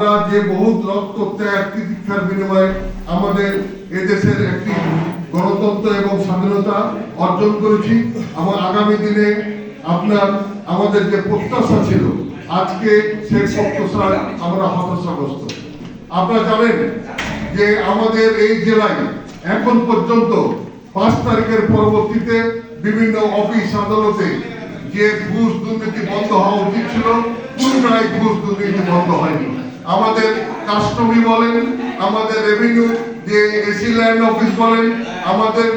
যে বহুত রক্ত ত্যাগ তিতিক্ষার বিনিময়ে আমাদের এদেশের একটি গণতন্ত্র এবং স্বাধীনতা অর্জন করেছি। আমার আগামী দিনে আপনার, আমাদের যে প্রত্যাশা ছিল, আজকে সেই প্রত্যাশায় আমরা হতাশাগ্রস্ত। আপনারা জানেন যে আমাদের এই জেলায় এখন পর্যন্ত পাঁচ তারিখের পরবর্তীতে বিভিন্ন অফিস আদালতে যে ঘুষ দুর্নীতি বন্ধ হওয়া উচিত ছিল, পুনরায় ঘুষ দুর্নীতি বন্ধ হয়নি। আমাদের কাস্টমি বলেন, আমাদের রেভিনিউ যে এসি ল্যান্ড অফিস বলেন, আমাদের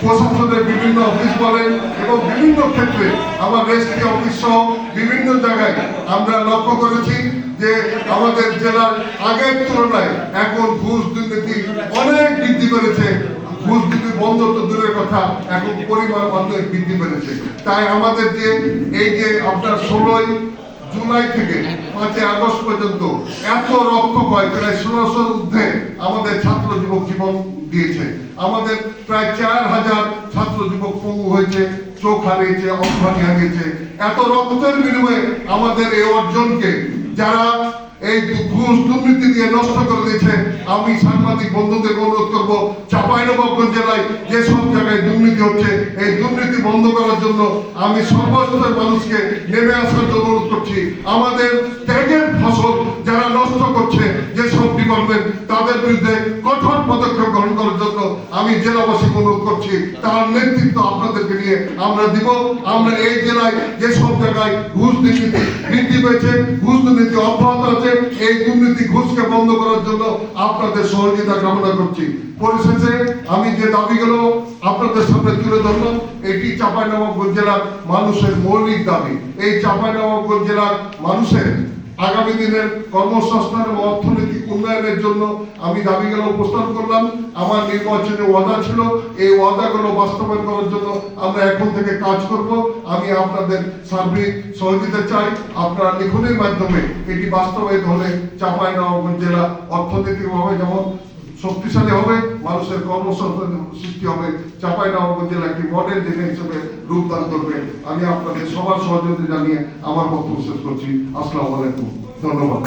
প্রশাসনের বিভিন্ন অফিস বলেন, এবং বিভিন্ন ক্ষেত্রে আমার রেজিস্ট্রি অফিস সহ বিভিন্ন জায়গায় আমরা লক্ষ্য করেছি যে আমাদের জেলার আগের তুলনায় এখন ঘুষ দুর্নীতি অনেক বৃদ্ধি পেরেছে ঘুষ দুর্নীতি বন্ধ তো দূরের কথা, এখন পরিমাণ অনেক বৃদ্ধি পেরেছে তাই আমাদের যে এই যে আপনার ষোলোই জুলাই থেকে পাঁচই আগস্ট পর্যন্ত এত রক্ত পায় প্রায় ষোলোশো ঊর্ধ্বে আমাদের ছাত্র যুবক জীবন দিয়েছে। আমাদের প্রায় চার হাজার ছাত্র যুবক পঙ্গু হয়েছে, চোখ হারিয়েছে, অঙ্গ হারিয়েছে। এত রক্তের বিনিময়ে আমাদের এই অর্জনকে যারা এই ঘুষ দুর্নীতি দিয়ে নষ্ট করে দিয়েছে। আমি সাংবাদিক বন্ধুদের অনুরোধ করব, চাঁপাইনবাবগঞ্জ জেলায় যে সব জায়গায় দুর্নীতি হচ্ছে, এই দুর্নীতি বন্ধ করার জন্য আমি সর্বস্তরের মানুষকে নেমে আসার জন্য অনুরোধ করছি। আমাদের ত্যাগের ফসল যারা নষ্ট করছে, যে সব ডিপার্টমেন্ট তাদের বিরুদ্ধে কঠোর পদক্ষেপ গ্রহণ করার জন্য আমি জেলাবাসীকে অনুরোধ করছি। তার নেতৃত্ব আপনাদেরকে নিয়ে আমরা দিব। আমরা এই জেলায় যে সব জায়গায় ঘুষ দুর্নীতি বৃদ্ধি পেয়েছে, ঘুষ দুর্নীতি অব্যাহত আছে, এই দুর্নীতি ঘুষকে বন্ধ করার জন্য আপনাদের সহযোগিতা কামনা করছি। পরিশেষে আমি যে দাবিগুলো আপনাদের সামনে তুলে ধরলাম এটি জেলার মানুষের মৌলিক দাবি। এই চাঁপাইনবাবগঞ্জ জেলার মানুষের আগামী দিনের কর্মসংস্থান এবং অর্থনৈতিক উন্নয়নের জন্য আমি দাবিগুলো উপস্থাপন করলাম। আমার নির্বাচনে ওয়াদা ছিল। এই ওয়াদাগুলো বাস্তবায়ন করার জন্য আমরা এখন থেকে কাজ করব। আমি আপনাদের সার্বিক সহযোগিতা চাই। আপনারা লিখনের মাধ্যমে এটি বাস্তবায়িত হলে চাঁপাইনবাবগঞ্জ জেলা অর্থনৈতিকভাবে যেমন শক্তিশালী হবে, মানুষের কর্মসংস্থান সৃষ্টি হবে চাঁপাইনবাবগঞ্জ জেলা একটি মডেল জেলা হিসেবে রূপদান করবে। আমি আপনাদের সবার সহযোগিতা জানিয়ে আমার বক্তব্য শেষ করছি। আসসালামু আলাইকুম। ধন্যবাদ।